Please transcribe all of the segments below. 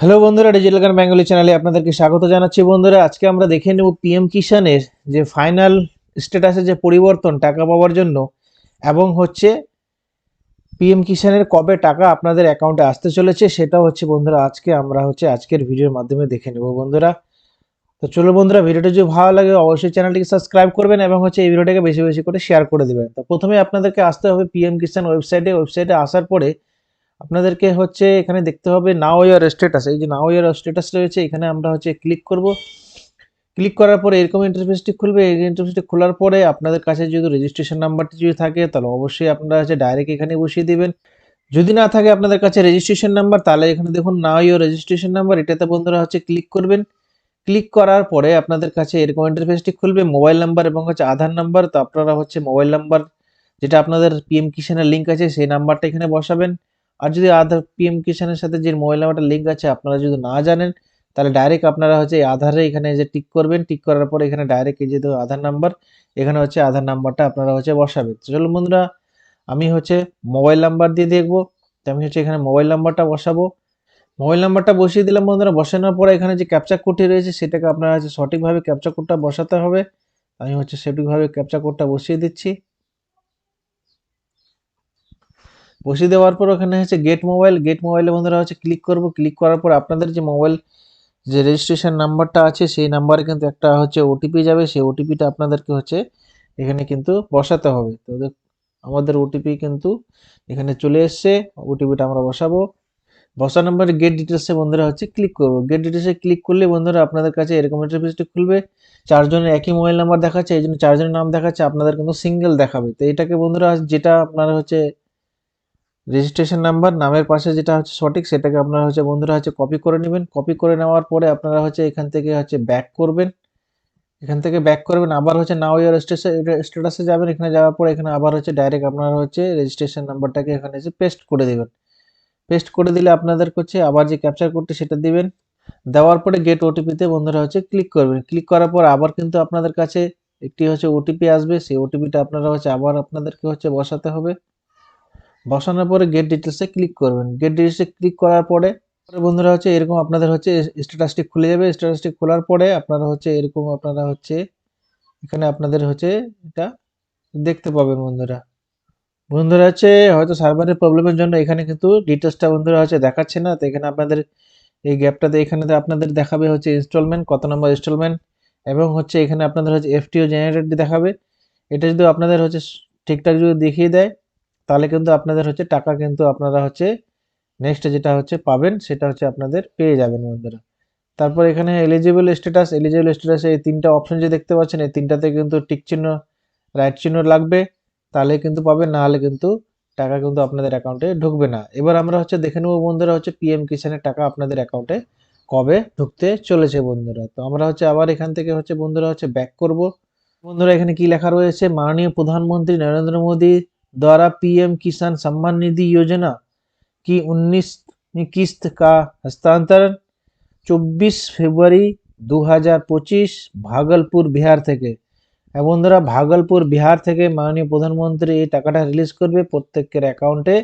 Hello বন্ধুরা digital গান Bengali চ্যানেলে আপনাদেরকে স্বাগত জানাচ্ছি। বন্ধুরা, আজকে আমরা দেখে নেব পিএম কিষানের যে ফাইনাল স্ট্যাটাসে যে পরিবর্তন টাকা পাওয়ার জন্য এবং হচ্ছে পিএম কিষানের কবে টাকা আপনাদের অ্যাকাউন্টে আসতে চলেছে সেটা হচ্ছে বন্ধুরা আজকে আমরা হচ্ছে আজকের ভিডিওর মাধ্যমে দেখে নেব বন্ধুরা। তো চলো বন্ধুরা, ভিডিওটা যদি ভালো লাগে অবশ্যই চ্যানেলটিকে সাবস্ক্রাইব করবেন এবং হচ্ছে এই ভিডিওটাকে বেশি বেশি করে শেয়ার করে দেবেন। তো প্রথমে আপনাদেরকে আসতে হবে পিএম কিষান ওয়েবসাইটে ওয়েবসাইটে আসার পরে আপনাদেরকে হচ্ছে এখানে দেখতে হবে নাও ইয়ার স্ট্যাটাস এই যে নাও ইয়ার স্ট্যাটাস রয়েছে, এখানে আমরা হচ্ছে ক্লিক করব। ক্লিক করার পরে এরকম ইন্টারফেসটি খুলবে, এই ইন্টারফেসটি খোলার পরে আপনাদের কাছে যদি রেজিস্ট্রেশন নাম্বারটি যদি থাকে, তাহলে অবশ্যই আপনারা হচ্ছে ডাইরেক্ট এখানে বসিয়ে দেবেন। যদি না থাকে আপনাদের কাছে রেজিস্ট্রেশন নাম্বার তাহলে এখানে দেখুন নাও ইয়ার রেজিস্ট্রেশন নাম্বার এটাতে বন্ধুরা হচ্ছে ক্লিক করবেন। ক্লিক করার পরে আপনাদের কাছে এরকম ইন্টারফেসটি খুলবে মোবাইল নাম্বার এবং হচ্ছে আধার নাম্বার তো আপনারা হচ্ছে মোবাইল নাম্বার যেটা আপনাদের পিএম কিষানের লিঙ্ক আছে, সেই নাম্বারটা এখানে বসাবেন। আর যদি আধার পিএম কিষানের সাথে যে মোবাইল নাম্বারটা লিঙ্ক আছে আপনারা যদি না জানেন, তাহলে ডাইরেক্ট আপনারা হচ্ছে আধারে এখানে যে টিক করবেন টিক করার পরে এখানে ডাইরেক্ট এই যে আধার নাম্বার এখানে হচ্ছে আধার নাম্বারটা আপনারা হচ্ছে বসাবেন। তো চলুন বন্ধুরা, আমি হচ্ছে মোবাইল নাম্বার দিয়ে দেখব, তো আমি হচ্ছে এখানে মোবাইল নাম্বারটা বসাবো। মোবাইল নাম্বারটা বসিয়ে দিলাম বন্ধুরা, বসানোর পরে এখানে যে ক্যাপচা কোডটি রয়েছে, সেটাকে আপনারা হচ্ছে সঠিকভাবে ক্যাপচা কোডটা বসাতে হবে। আমি হচ্ছে সঠিকভাবে ক্যাপচা কোডটা বসিয়ে দিচ্ছি। বসিয়ে দেওয়ার পর ওখানে হচ্ছে গেট মোবাইল গেট মোবাইলে বন্ধুরা হচ্ছে ক্লিক করব। ক্লিক করার পর আপনাদের যে মোবাইল যে রেজিস্ট্রেশন নাম্বারটা আছে, সেই নাম্বারে কিন্তু একটা হচ্ছে ওটিপি যাবে। সেই ওটিপিটা আপনাদেরকে হচ্ছে এখানে কিন্তু বসাতে হবে। তো আমাদের ওটিপি কিন্তু এখানে চলে এসছে। ওটিপিটা আমরা বসাবো। বসানোর পরে গেট ডিটেলসে বন্ধুরা হচ্ছে ক্লিক করব। গেট ডিটেলসে ক্লিক করলে বন্ধুরা আপনাদের কাছে এরকম ইন্টারফেসটি খুলবে। চারজনের একই মোবাইল নাম্বার দেখাচ্ছে, এই জন্য চারজনের নাম দেখাচ্ছে, আপনাদের কিন্তু সিঙ্গেল দেখাবে। তো এটাকে বন্ধুরা যেটা আপনারা হচ্ছে রেজিস্ট্রেশন নাম্বার নামের পাশে যেটা হচ্ছে সঠিক, সেটাকে আপনারা হচ্ছে বন্ধুরা হচ্ছে কপি করে নেবেন। কপি করে নেওয়ার পরে আপনারা হচ্ছে এখান থেকে হচ্ছে ব্যাক করবেন। এখান থেকে ব্যাক করবেন, আবার হচ্ছে নাও ইয়ার স্ট্যাটাসে যাবেন। এখানে যাওয়ার পরে এখানে আবার হচ্ছে ডাইরেক্ট আপনারা হচ্ছে রেজিস্ট্রেশন নাম্বারটাকে এখানে এসে পেস্ট করে দেবেন। পেস্ট করে দিলে আপনাদের হচ্ছে আবার যে ক্যাপচার কোডটি সেটা দিবেন। দেওয়ার পরে গেট ওটিপিতে বন্ধুরা হচ্ছে ক্লিক করবেন। ক্লিক করার পর আবার কিন্তু আপনাদের কাছে একটি হচ্ছে ওটিপি আসবে। সেই ওটিপিটা আপনারা হচ্ছে আবার আপনাদেরকে হচ্ছে বসাতে হবে। বসানোর পরে গেট ডিটেলসে ক্লিক করবেন। গেট ডিটেলসে ক্লিক করার পরে বন্ধুরা হচ্ছে এরকম আপনাদের হচ্ছে স্ট্যাটাসটি খুলে যাবে। স্ট্যাটাসটি খোলার পরে আপনারা হচ্ছে এরকম আপনারা হচ্ছে এখানে আপনাদের হচ্ছে এটা দেখতে পাবেন বন্ধুরা। বন্ধুরা হচ্ছে হয়তো সার্ভারের প্রবলেমের জন্য এখানে কিন্তু ডিটেলসটা বন্ধুরা হচ্ছে দেখাচ্ছে না। তো এখানে আপনাদের এই গ্যাপটাতে এখানে আপনাদের দেখাবে হচ্ছে ইনস্টলমেন্ট কত নম্বর ইনস্টলমেন্ট এবং হচ্ছে এখানে আপনাদের হচ্ছে এফটিও জেনারেটেড দেখাবে। এটা যদি আপনাদের হচ্ছে ঠিকঠাক যদি দেখিয়ে দেয় তাহলে কিন্তু আপনাদের হচ্ছে টাকা কিন্তু আপনারা হচ্ছে নেক্সট যেটা হচ্ছে পাবেন, সেটা হচ্ছে আপনাদের পেয়ে যাবেন বন্ধুরা। তারপর এখানে এলিজিবল স্ট্যাটাস এলিজিবল স্ট্যাটাসে এই তিনটা অপশন যে দেখতে পাচ্ছেন, এই তিনটাতে কিন্তু টিক চিহ্ন রাইট চিহ্ন লাগবে, তাহলে কিন্তু পাবেন, না হলে কিন্তু টাকা কিন্তু আপনাদের অ্যাকাউন্টে ঢুকবে না। এবার আমরা হচ্ছে দেখে নেব বন্ধুরা হচ্ছে পিএম কিষানের টাকা আপনাদের অ্যাকাউন্টে কবে ঢুকতে চলেছে বন্ধুরা। তো আমরা হচ্ছে আবার এখান থেকে হচ্ছে বন্ধুরা হচ্ছে ব্যাক করব। বন্ধুরা এখানে কি লেখা রয়েছে? মাননীয় প্রধানমন্ত্রী নরেন্দ্র মোদী द्वारा पीएम किसान सम्मान निधि योजना की 19 किस्त का हस्तांतरण 24 ফেব্রুয়ারি 2025 ভাগলপুর বিহার থেকে হ্যাঁ বন্ধুরা ভাগলপুর বিহার থেকে মাননীয় প্রধানমন্ত্রী এই টাকাটা রিলিজ করবে প্রত্যেকের অ্যাকাউন্টে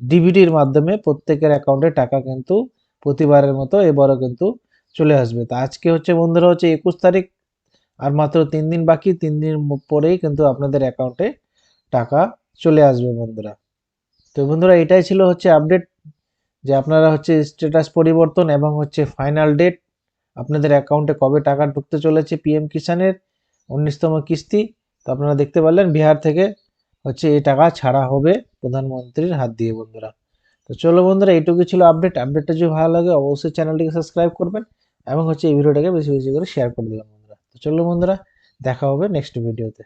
ডিবিটির মাধ্যমে প্রত্যেকের অ্যাকাউন্টে টাকা কিন্তু প্রতিবারের মতো এবারও কিন্তু চলে আসবে তো আজকে হচ্ছে বন্ধুরা হচ্ছে একুশ তারিখ আর মাত্র তিন দিন বাকি তিন দিন পরেই কিন্তু আপনাদের অ্যাকাউন্টে টাকা চলে আসবে বন্ধুরা। তো বন্ধুরা, এটাই ছিল হচ্ছে আপডেট যে আপনারা হচ্ছে স্ট্যাটাস পরিবর্তন এবং হচ্ছে ফাইনাল ডেট আপনাদের অ্যাকাউন্টে কবে টাকা ঢুকতে চলেছে পিএম কিষানের উনিশতম কিস্তি। তো আপনারা দেখতে পারলেন, বিহার থেকে হচ্ছে এই টাকা ছাড়া হবে প্রধানমন্ত্রীর হাত দিয়ে বন্ধুরা। তো চলো বন্ধুরা এইটুকু ছিল আপডেট আপডেটটা যদি ভালো লাগে, অবশ্যই চ্যানেলটিকে সাবস্ক্রাইব করবেন এবং হচ্ছে এই ভিডিওটাকে বেশি বেশি করে শেয়ার করে দেবেন বন্ধুরা। তো চলো বন্ধুরা, দেখা হবে নেক্সট ভিডিওতে